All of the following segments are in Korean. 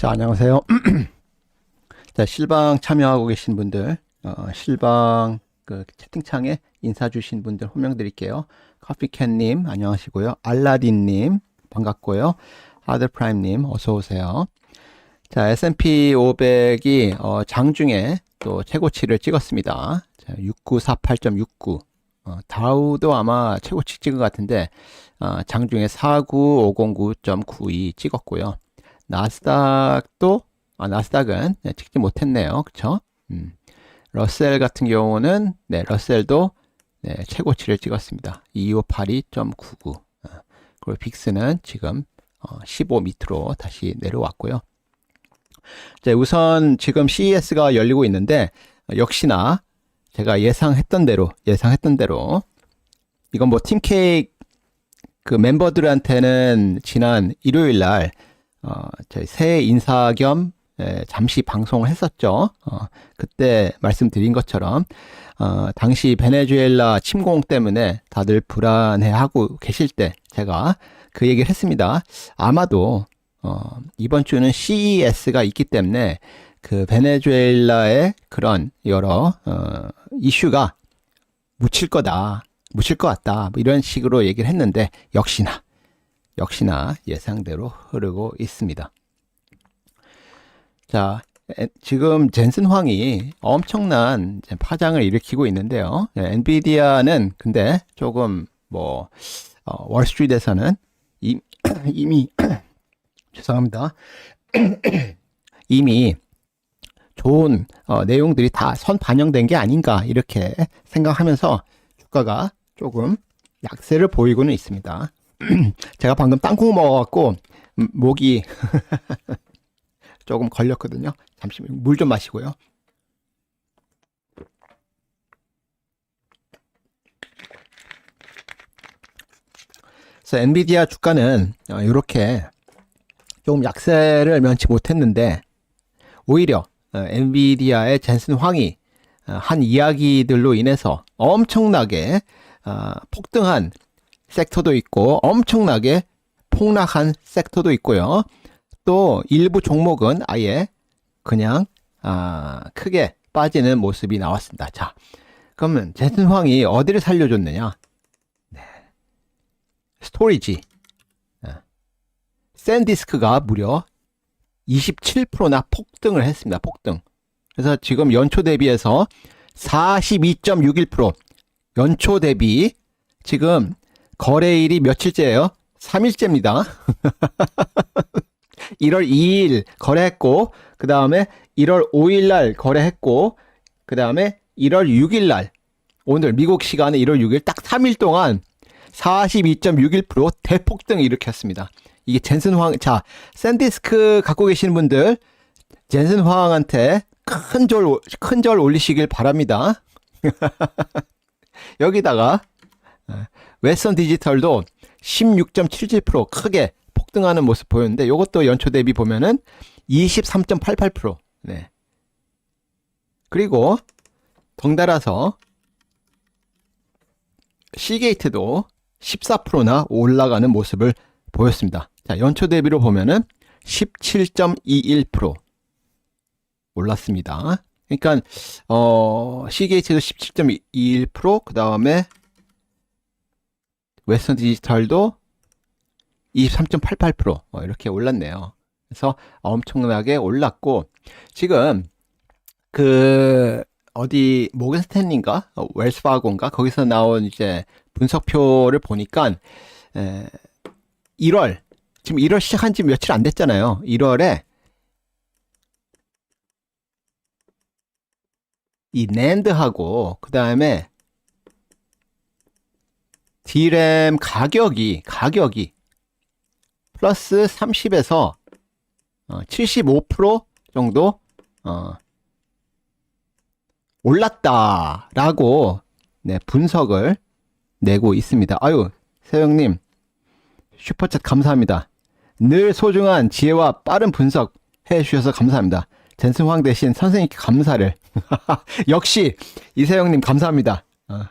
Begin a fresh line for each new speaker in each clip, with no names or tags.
자, 안녕하세요. 자, 실방 참여하고 계신 분들, 어, 실방 그 채팅창에 인사 주신 분들 호명 드릴게요. 커피캔님, 안녕하시고요. 알라딘님, 반갑고요. 하드프라임님, 어서오세요. 자, S&P 500이 어, 장중에 또 최고치를 찍었습니다. 자, 6948.69. 어, 다우도 아마 최고치 찍은 것 같은데, 어, 장중에 49509.92 찍었고요. 나스닥도 아, 나스닥은 네, 찍지 못했네요. 그쵸? 음. 러셀 같은 경우는 네, 러셀도 네, 최고치를 찍었습니다. 2582.99. 어, 그리고 빅스는 지금 어, 15 밑으로 다시 내려왔고요. 자, 우선 지금 CES가 열리고 있는데 어, 역시나 제가 예상했던 대로 예상했던 대로 이건 뭐 팀케이크 그 멤버들한테는 지난 일요일 날 어, 저희 새해 인사 겸 예, 잠시 방송을 했었죠. 어, 그때 말씀드린 것처럼 어, 당시 베네수엘라 침공 때문에 다들 불안해하고 계실 때 제가 그 얘기를 했습니다. 아마도 어, 이번 주는 CES가 있기 때문에 그 베네수엘라의 그런 여러 어, 이슈가 묻힐 거다, 묻힐 것 같다, 뭐 이런 식으로 얘기를 했는데 역시나 역시나 예상대로 흐르고 있습니다. 자, 에- 지금 젠슨 황이 엄청난 파장을 일으키고 있는데요. 예, 엔비디아는 근데 조금 뭐 어, 월스트리트에서는 이, 이미 죄송합니다. 이미 좋은 어, 내용들이 다 선 반영된 게 아닌가 이렇게 생각하면서 주가가 조금 약세를 보이고는 있습니다. 제가 방금 땅콩 먹어갖고 음, 목이 조금 걸렸거든요. 잠시만 물좀 마시고요. 그래서 엔비디아 주가는 이렇게 좀 약세를 면치 못했는데 오히려 어, 엔비디아의 젠슨 황이 어, 한 이야기들로 인해서 엄청나게 어, 폭등한 섹터도 있고 엄청나게 폭락한 섹터도 있고요. 또 일부 종목은 아예 그냥 아, 크게 빠지는 모습이 나왔습니다. 자, 그러면 젠슨 황이 어디를 살려줬느냐? 네. 스토리지. 네. 샌디스크가 무려 27%나 폭등을 했습니다. 폭등. 그래서 지금 연초 대비해서 42.61% 연초 대비 지금 거래일이 며칠째예요? 3일째입니다. 1월 2일 거래했고 그 다음에 1월 5일 날 거래했고 그 다음에 1월 6일 날 오늘 미국 시간에 1월 6일 딱 3일 동안 42.61% 대폭등을 일으켰습니다. 이게 젠슨 황, 자, 샌디스크 갖고 계시는 분들, 젠슨 황한테 큰 절, 큰절 올리시길 바랍니다. 여기다가, 어, 웨스턴 디지털도 16.77% 크게 폭등하는 모습 보였는데, 이것도 연초 대비 보면은 23.88%. 네. 그리고, 덩달아서, 시게이트도 14%나 올라가는 모습을 보였습니다. 자, 연초 대비로 보면은 17.21% 올랐습니다. 그러니까 어, 시게이츠도 17.21%, 그 다음에 웨스턴 디지털도 23.88% 어, 이렇게 올랐네요. 그래서 엄청나게 올랐고 지금 그 어디 모건 스탠리인가 어, 웰스파고인가 거기서 나온 이제 분석표를 보니까 에, 1월 지금 1월 시작한 지 며칠 안 됐잖아요. 1월에 이 낸드하고 그 다음에 D램 가격이 가격이 플러스 30에서 어, 75% 정도 어, 올랐다라고 네, 분석을 내고 있습니다. 아유 세영님 슈퍼챗 감사합니다. 늘 소중한 지혜와 빠른 분석 해주셔서 감사합니다. 젠슨 황 대신 선생님께 감사를. 역시 이세영님 감사합니다. 어,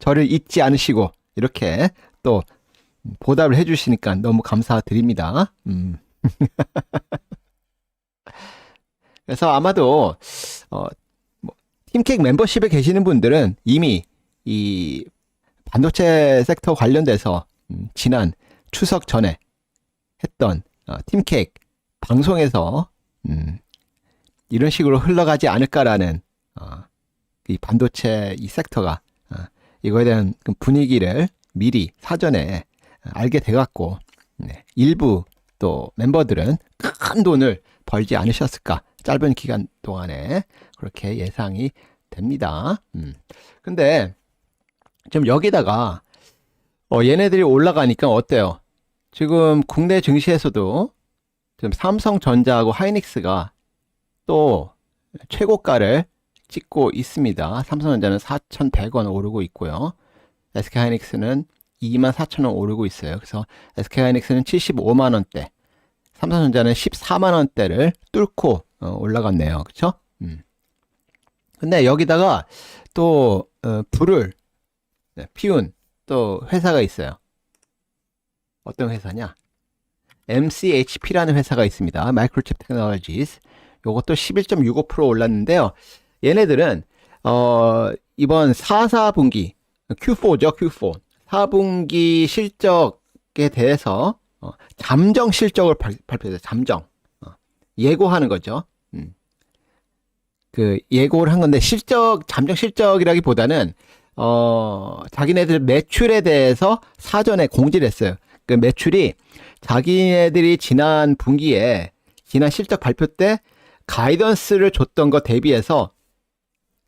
저를 잊지 않으시고 이렇게 또 보답을 해주시니까 너무 감사드립니다. 음. 그래서 아마도 어, 뭐, 팀케이크 멤버십에 계시는 분들은 이미 이 반도체 섹터 관련돼서 음, 지난 추석 전에 했던 어, 팀케이크 방송에서 음, 이런 식으로 흘러가지 않을까라는 어, 이 반도체 이 섹터가 어, 이거에 대한 그 분위기를 미리 사전에 알게 돼갖고 네, 일부 또 멤버들은 큰 돈을 벌지 않으셨을까 짧은 기간 동안에 그렇게 예상이 됩니다. 음. 근데 지금 여기다가 어, 얘네들이 올라가니까 어때요? 지금 국내 증시에서도 지금 삼성전자하고 하이닉스가 또 최고가를 찍고 있습니다. 삼성전자는 4,100원 오르고 있고요. SK하이닉스는 24,000원 오르고 있어요. 그래서 SK하이닉스는 75만 원대, 삼성전자는 14만 원대를 뚫고 어, 올라갔네요. 그렇죠? 음. 근데 여기다가 또 어, 불을 네, 피운 또 회사가 있어요. 어떤 회사냐? MCHP라는 회사가 있습니다. 마이크로칩 테크놀로지스. 요것도 11.65% 올랐는데요. 얘네들은 어, 이번 4, 4분기 Q4죠, Q4. 4분기 실적에 대해서 어, 잠정 실적을 발, 발표했어요. 잠정. 어, 예고하는 거죠. 음. 그 예고를 한 건데 실적 잠정 실적이라기보다는 어, 자기네들 매출에 대해서 사전에 공지를 했어요. 그 매출이 자기네들이 지난 분기에 지난 실적 발표 때 가이던스를 줬던 것 대비해서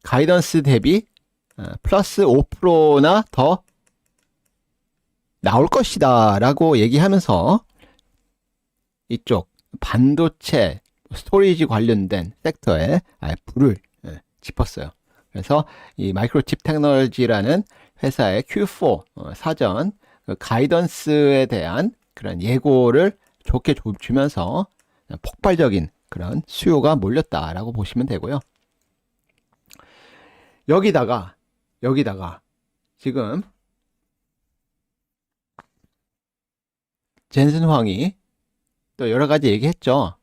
가이던스 대비 어, 플러스 5%나 더 나올 것이다 라고 얘기하면서 이쪽 반도체 스토리지 관련된 섹터에 아예 불을 예, 짚었어요. 그래서 이 마이크로칩 테크놀로지라는 회사의 Q4 어, 사전 그 가이던스에 대한 그런 예고를 좋게 줘- 주면서 폭발적인 그런 수요가 몰렸다라고 보시면 되고요. 여기다가 여기다가 지금 젠슨 황이 또 여러 가지 얘기했죠.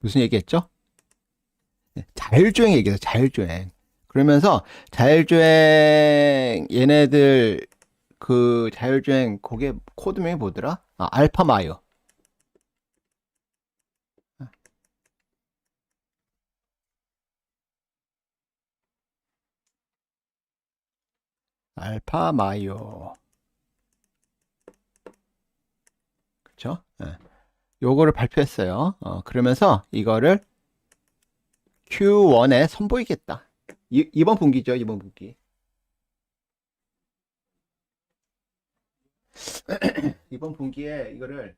무슨 얘기했죠? 네, 자율주행 얘기해서 자율주행. 그러면서 자율주행 얘네들 그 자율주행 그게 코드명이 뭐더라? 아, 알파마요. 알파마요. 그쵸? 예. 요거를 발표했어요. 어, 그러면서 이거를 Q1에 선보이겠다. 이, 이번 분기죠, 이번 분기. 이번 분기에 이거를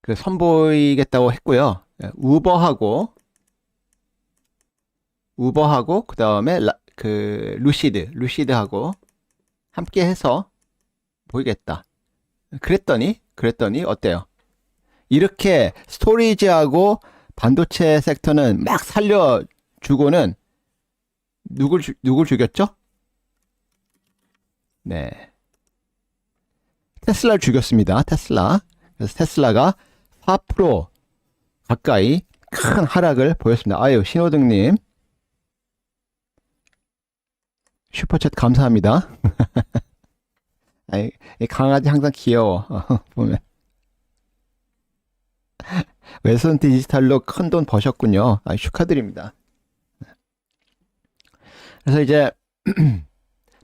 그 선보이겠다고 했고요. 예, 우버하고 우버하고 그 다음에 그 루시드 루시드하고 함께 해서 보이겠다. 그랬더니 그랬더니 어때요? 이렇게 스토리지하고 반도체 섹터는 막 살려주고는 누굴 죽- 누굴 죽였죠? 네. 테슬라를 죽였습니다. 테슬라. 그래서 테슬라가 4% 가까이 큰 하락을 보였습니다. 아유, 신호등님. 슈퍼챗 감사합니다. 아이, 이 강아지 항상 귀여워. 보면. 웨선 디지털로 큰 돈 버셨군요. 아, 축하드립니다. 그래서 이제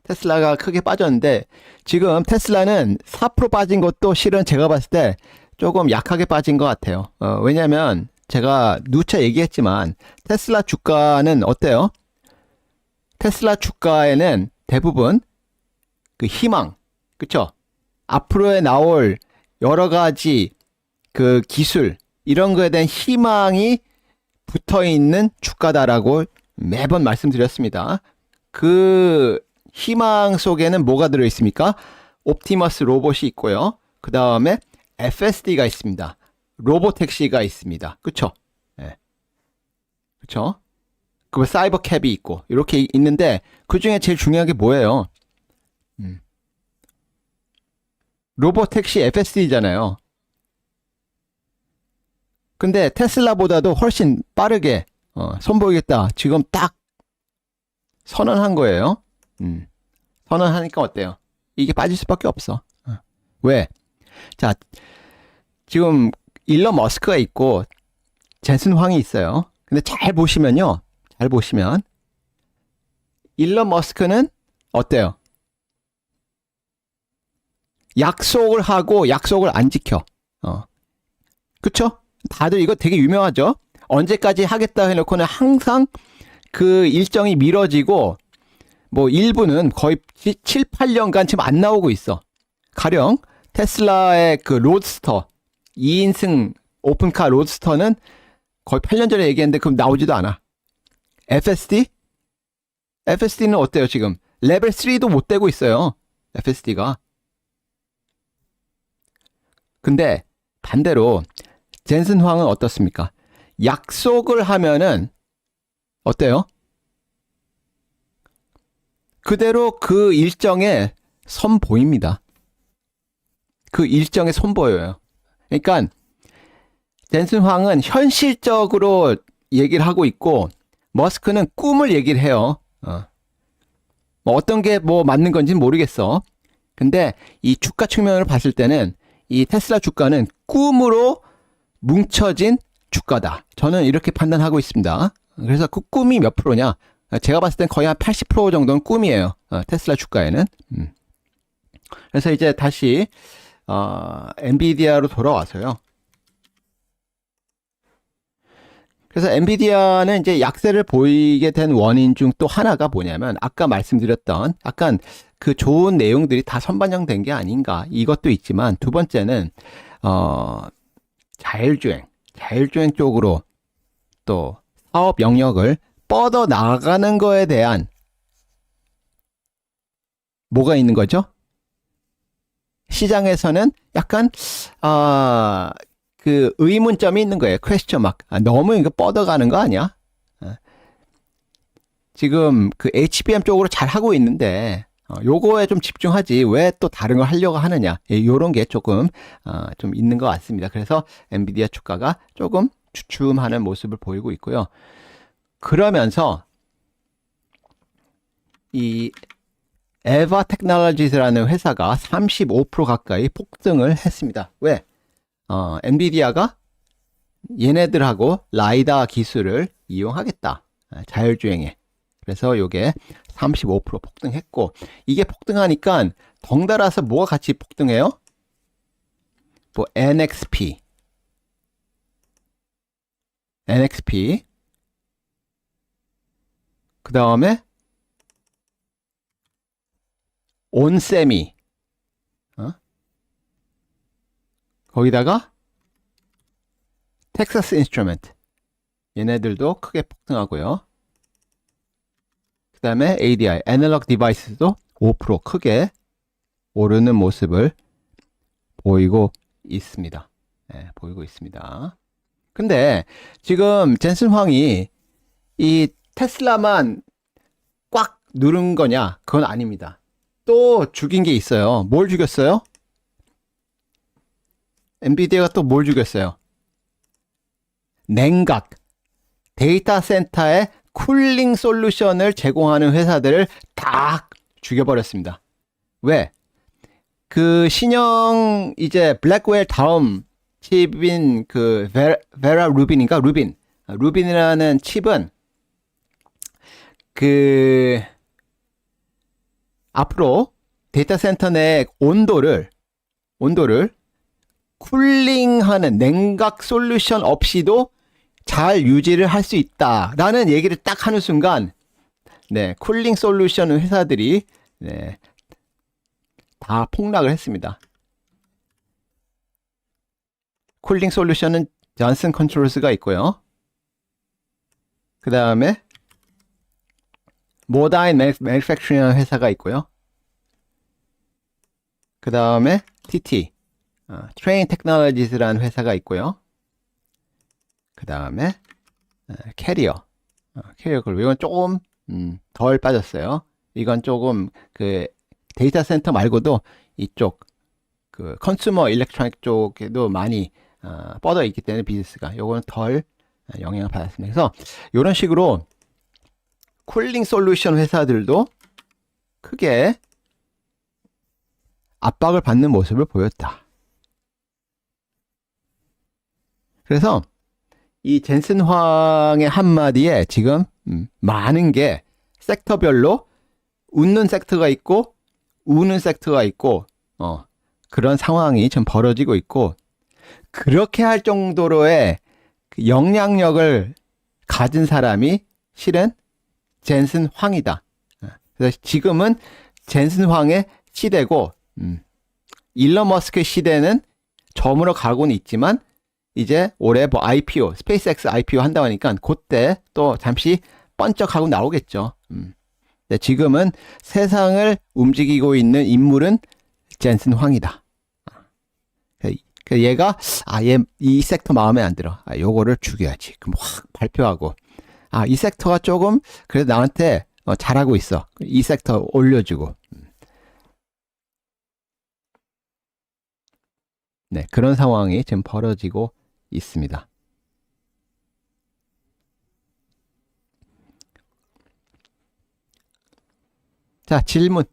테슬라가 크게 빠졌는데 지금 테슬라는 4% 빠진 것도 실은 제가 봤을 때 조금 약하게 빠진 것 같아요. 어, 왜냐면 제가 누차 얘기했지만 테슬라 주가는 어때요? 테슬라 주가에는 대부분 그 희망, 그쵸? 앞으로에 나올 여러 가지 그 기술, 이런 거에 대한 희망이 붙어 있는 주가다라고 매번 말씀드렸습니다. 그 희망 속에는 뭐가 들어 있습니까? 옵티머스 로봇이 있고요. 그 다음에 FSD가 있습니다. 로보택시가 있습니다. 그쵸? 예. 그쵸? 그 사이버 캡이 있고 이렇게 있는데 그 중에 제일 중요한 게 뭐예요? 음. 로보택시 FSD잖아요. 근데 테슬라보다도 훨씬 빠르게 어, 선보이겠다. 지금 딱 선언한 거예요. 음. 선언하니까 어때요? 이게 빠질 수밖에 없어. 어. 왜? 자, 지금 일론 머스크가 있고 젠슨 황이 있어요. 근데 잘 보시면요. 잘 보시면 일론 머스크는 어때요? 약속을 하고 약속을 안 지켜. 어. 그쵸? 다들 이거 되게 유명하죠? 언제까지 하겠다 해놓고는 항상 그 일정이 미뤄지고 뭐 일부는 거의 7, 8년간 지금 안 나오고 있어. 가령 테슬라의 그 로드스터 2인승 오픈카 로드스터는 거의 8년 전에 얘기했는데 그럼 나오지도 않아. FSD? FSD는 어때요 지금? 레벨 3도 못 되고 있어요. FSD가. 근데 반대로 젠슨 황은 어떻습니까? 약속을 하면은 어때요? 그대로 그 일정에 선 보입니다. 그 일정에 선 보여요. 그러니까 젠슨 황은 현실적으로 얘기를 하고 있고 머스크는 꿈을 얘기를 해요. 어. 뭐 어떤 게 뭐 맞는 건지는 모르겠어. 근데 이 주가 측면으로 봤을 때는 이 테슬라 주가는 꿈으로 뭉쳐진 주가다. 저는 이렇게 판단하고 있습니다. 그래서 그 꿈이 몇 프로냐? 제가 봤을 땐 거의 한 80% 정도는 꿈이에요. 어, 테슬라 주가에는. 음. 그래서 이제 다시 어, 엔비디아로 돌아와서요. 그래서 엔비디아는 이제 약세를 보이게 된 원인 중 또 하나가 뭐냐면 아까 말씀드렸던 약간 그 좋은 내용들이 다 선반영된 게 아닌가 이것도 있지만 두 번째는 어 자율주행 자율주행 쪽으로 또 사업 영역을 뻗어 나가는 거에 대한 뭐가 있는 거죠? 시장에서는 약간 아, 그 의문점이 있는 거예요. 퀘스천 막 아, 너무 이거 뻗어가는 거 아니야? 아. 지금 그 HBM 쪽으로 잘 하고 있는데 어, 요거에 좀 집중하지 왜 또 다른 걸 하려고 하느냐 예, 요런 게 조금 어, 좀 있는 것 같습니다. 그래서 엔비디아 주가가 조금 주춤하는 모습을 보이고 있고요. 그러면서 이 에바 테크놀로지스라는 회사가 35% 가까이 폭등을 했습니다. 왜? 어, 엔비디아가 얘네들하고 라이다 기술을 이용하겠다. 아, 자율주행에. 그래서 요게 35% 폭등했고 이게 폭등하니까 덩달아서 뭐가 같이 폭등해요? 뭐 NXP NXP 그 다음에 온세미 어? 거기다가 텍사스 인스트루먼트 얘네들도 크게 폭등하고요. 그 다음에 ADI, 애널ог 디바이스도 5% 크게 오르는 모습을 보이고 있습니다. 네, 보이고 있습니다. 근데 지금 젠슨 황이 이 테슬라만 꽉 누른 거냐? 그건 아닙니다. 또 죽인 게 있어요. 뭘 죽였어요? 엔비디아가 또 뭘 죽였어요? 냉각. 데이터 센터에 쿨링 솔루션을 제공하는 회사들을 다 죽여버렸습니다. 왜? 그 신형 이제 블랙웰 다음 칩인 그 베라, 베라 루빈인가? 루빈. 루빈이라는 칩은 그 앞으로 데이터 센터 내 온도를 온도를 쿨링하는 냉각 솔루션 없이도 잘 유지를 할 수 있다라는 얘기를 딱 하는 순간 네, 쿨링 솔루션 회사들이 네, 다 폭락을 했습니다. 쿨링 솔루션은 존슨 컨트롤스가 있고요. 그 다음에 모다인 매니팩처링 회사가 있고요. 그 다음에 TT, 어, 트레인 테크놀로지스라는 회사가 있고요. 그 다음에 어, 캐리어, 어, 캐리어 그룹 이건 조금 음, 덜 빠졌어요. 이건 조금 그 데이터 센터 말고도 이쪽 그 컨슈머 일렉트로닉 쪽에도 많이 어, 뻗어 있기 때문에 비즈니스가 요거는 덜 영향을 받았습니다. 그래서 이런 식으로 쿨링 솔루션 회사들도 크게 압박을 받는 모습을 보였다. 그래서 이 젠슨 황의 한마디에 지금 음, 많은 게 섹터별로 웃는 섹터가 있고 우는 섹터가 있고 어, 그런 상황이 지금 벌어지고 있고 그렇게 할 정도로의 그 영향력을 가진 사람이 실은 젠슨 황이다. 어, 그래서 지금은 젠슨 황의 시대고 음, 일론 머스크의 시대는 저물어 가고는 있지만 이제 올해 뭐 IPO, 스페이스X IPO 한다고 하니까 그때 또 잠시 번쩍하고 나오겠죠. 음. 네, 지금은 세상을 움직이고 있는 인물은 젠슨 황이다. 그 얘가 아 얘 이 섹터 마음에 안 들어. 아 요거를 죽여야지. 그럼 확 발표하고 아 이 섹터가 조금 그래도 나한테 어, 잘하고 있어. 이 섹터 올려주고. 네 그런 상황이 지금 벌어지고 있습니다. 자, 질문.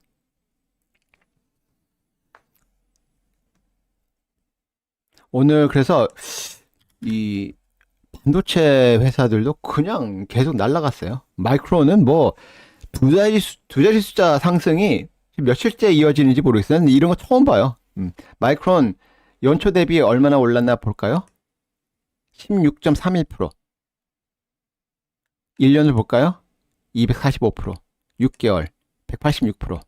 오늘 그래서 이 반도체 회사들도 그냥 계속 날라갔어요. 마이크론은 뭐 두 자리 수, 두 자리 숫자 상승이 며칠째 이어지는지 모르겠어요. 이런 거 처음 봐요. 음, 마이크론 연초 대비 얼마나 올랐나 볼까요? 16.31%. 1년을 볼까요? 245%. 6개월 186%.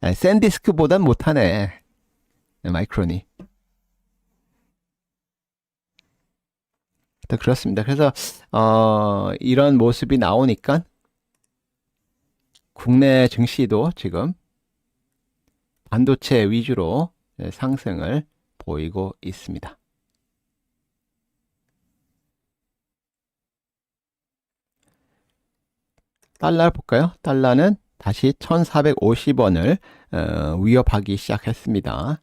아, 샌디스크보단 못하네. 마이크론이. 그렇습니다. 그래서 어, 이런 모습이 나오니까 국내 증시도 지금 반도체 위주로 상승을 보이고 있습니다. 달러 볼까요? 달러는 다시 1450원을 어, 위협하기 시작했습니다.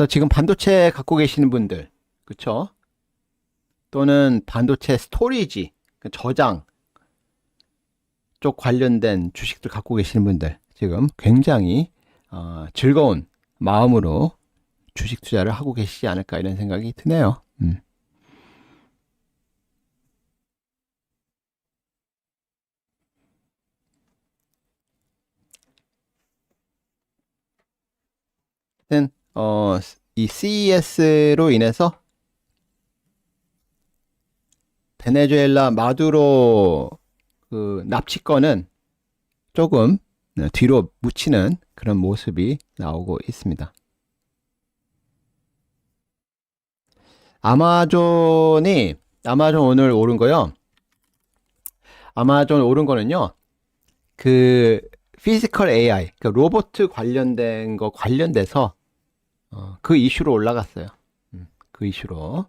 그래서 지금 반도체 갖고 계시는 분들, 그쵸? 또는 반도체 스토리지, 그 저장 쪽 관련된 주식들 갖고 계시는 분들, 지금 굉장히 어, 즐거운 마음으로 주식 투자를 하고 계시지 않을까 이런 생각이 드네요. 음. 어, 이 CES로 인해서 베네수엘라 마두로 그 납치권은 조금 뒤로 묻히는 그런 모습이 나오고 있습니다. 아마존이 아마존 오늘 오른 거요. 아마존 오른 거는요. 그 피지컬 AI, 그 로봇 관련된 거 관련돼서 어, 그 이슈로 올라갔어요. 음, 그 이슈로.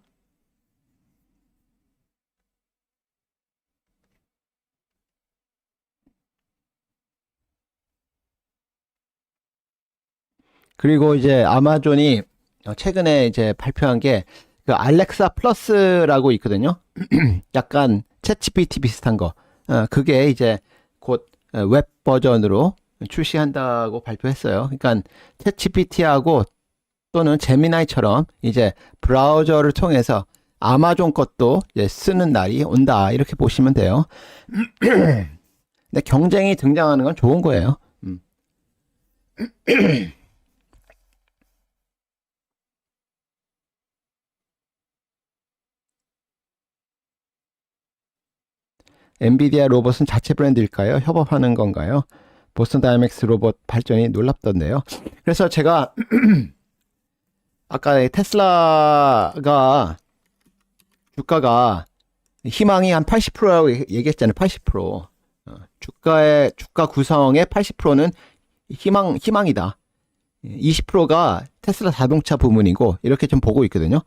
그리고 이제 아마존이 어, 최근에 이제 발표한 게 그 알렉사 플러스라고 있거든요. 약간 챗GPT 비슷한 거. 어, 그게 이제 곧 웹 버전으로 출시한다고 발표했어요. 그러니까 챗GPT하고 또는 제미나이처럼 이제 브라우저를 통해서 아마존 것도 쓰는 날이 온다. 이렇게 보시면 돼요. 근데 경쟁이 등장하는 건 좋은 거예요. 음. 엔비디아 로봇은 자체 브랜드일까요? 협업하는 건가요? 보스턴 다이맥스 로봇 발전이 놀랍던데요. 그래서 제가 아까 테슬라가 주가가 희망이 한 80%라고 얘기했잖아요. 80%. 어, 주가의 주가 구성의 80%는 희망 희망이다. 20%가 테슬라 자동차 부문이고 이렇게 좀 보고 있거든요.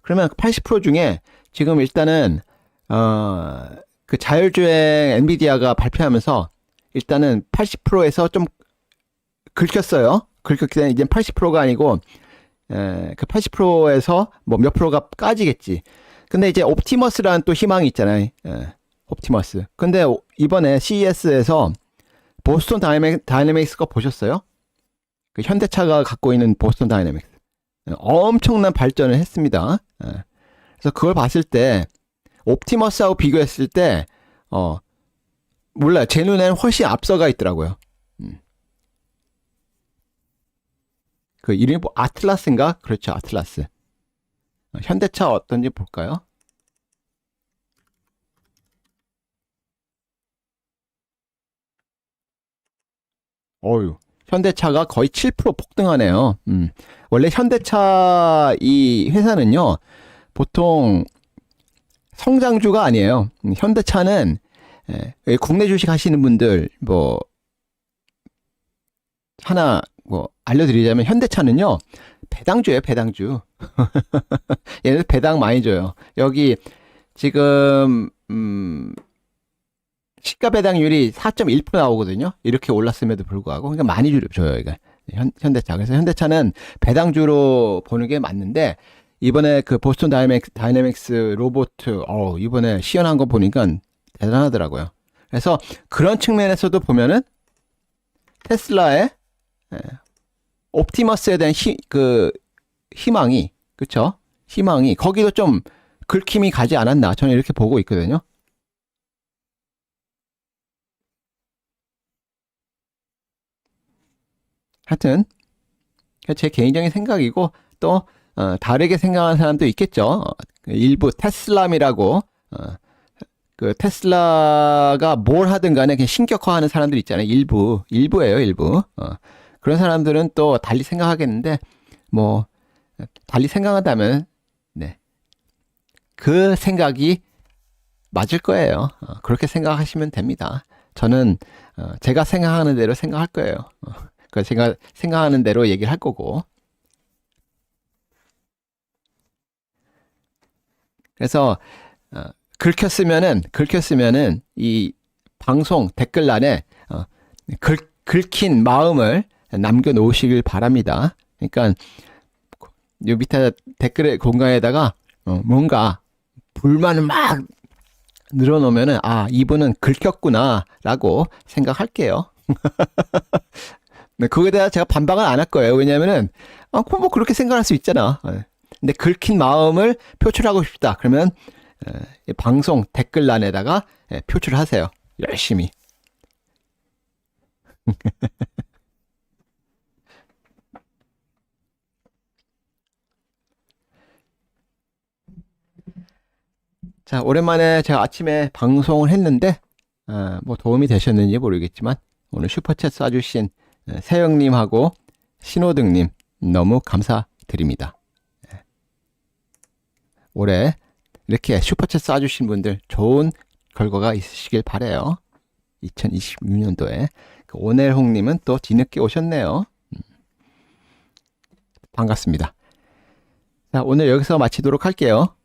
그러면 80% 중에 지금 일단은 어, 그 자율주행 엔비디아가 발표하면서 일단은 80%에서 좀 긁혔어요. 긁혔기 때문에 이제 80%가 아니고 에, 그 80%에서 뭐 몇 프로가 까지겠지. 근데 이제 옵티머스라는 또 희망이 있잖아요. 에, 옵티머스. 근데 오- 이번에 CES에서 보스턴 다이내믹, 다이내믹스 거 보셨어요? 그 현대차가 갖고 있는 보스턴 다이내믹스. 에, 엄청난 발전을 했습니다. 에. 그래서 그걸 봤을 때 옵티머스하고 비교했을 때 어, 몰라요. 제 눈에는 훨씬 앞서가 있더라고요. 음. 그 이름이 뭐 아틀라스인가? 그렇죠. 아틀라스. 어, 현대차 어떤지 볼까요? 어유. 현대차가 거의 7% 폭등하네요. 음. 원래 현대차 이 회사는요. 보통 성장주가 아니에요. 음, 현대차는 예, 예, 국내 주식 하시는 분들 뭐 하나 뭐 알려드리자면 현대차는요 배당주예요 배당주. 얘네들 배당 많이 줘요. 여기 지금 음 시가 배당률이 4.1% 나오거든요. 이렇게 올랐음에도 불구하고. 그러니까 많이 줄- 줘요 이거. 현, 현대차. 그래서 현대차는 배당주로 보는 게 맞는데 이번에 그 보스턴 다이내믹, 다이내믹스 로봇 어 이번에 시연한 거 보니까 대단하더라고요. 그래서 그런 측면에서도 보면은 테슬라의 예, 옵티머스에 대한 희, 그 희망이 그쵸? 희망이 거기도 좀 긁힘이 가지 않았나 저는 이렇게 보고 있거든요. 하여튼 제 개인적인 생각이고 또 어, 다르게 생각하는 사람도 있겠죠. 어, 일부 테슬람이라고 어, 그 테슬라가 뭘 하든 간에 그냥 신격화하는 사람들 있잖아요. 일부 일부예요, 일부. 어, 그런 사람들은 또 달리 생각하겠는데 뭐 달리 생각한다면 네. 그 생각이 맞을 거예요. 어, 그렇게 생각하시면 됩니다. 저는 어, 제가 생각하는 대로 생각할 거예요. 어, 그 제가 생각하는 대로 얘기를 할 거고. 그래서 어, 긁혔으면은 긁혔으면은 이 방송 댓글란에 어, 긁, 긁힌 마음을 남겨 놓으시길 바랍니다. 그러니까 요 밑에 댓글의 공간에다가 어, 뭔가 불만을 막 늘어놓으면은 아 이분은 긁혔구나라고 생각할게요. 네, 그거에 대해 제가 반박은 안할 거예요. 왜냐면은 아, 뭐 그렇게 생각할 수 있잖아. 예. 근데 긁힌 마음을 표출하고 싶다. 그러면 에, 이 방송 댓글란에다가 예, 표출하세요. 열심히. 자, 오랜만에 제가 아침에 방송을 했는데, 어, 뭐 도움이 되셨는지 모르겠지만, 오늘 슈퍼챗 쏴주신 어, 세영님하고 신호등님 너무 감사드립니다. 예. 올해 이렇게 슈퍼챗 쏴주신 분들 좋은 결과가 있으시길 바래요. 2026년도에. 그 오넬홍님은 또 뒤늦게 오셨네요. 음. 반갑습니다. 자, 오늘 여기서 마치도록 할게요.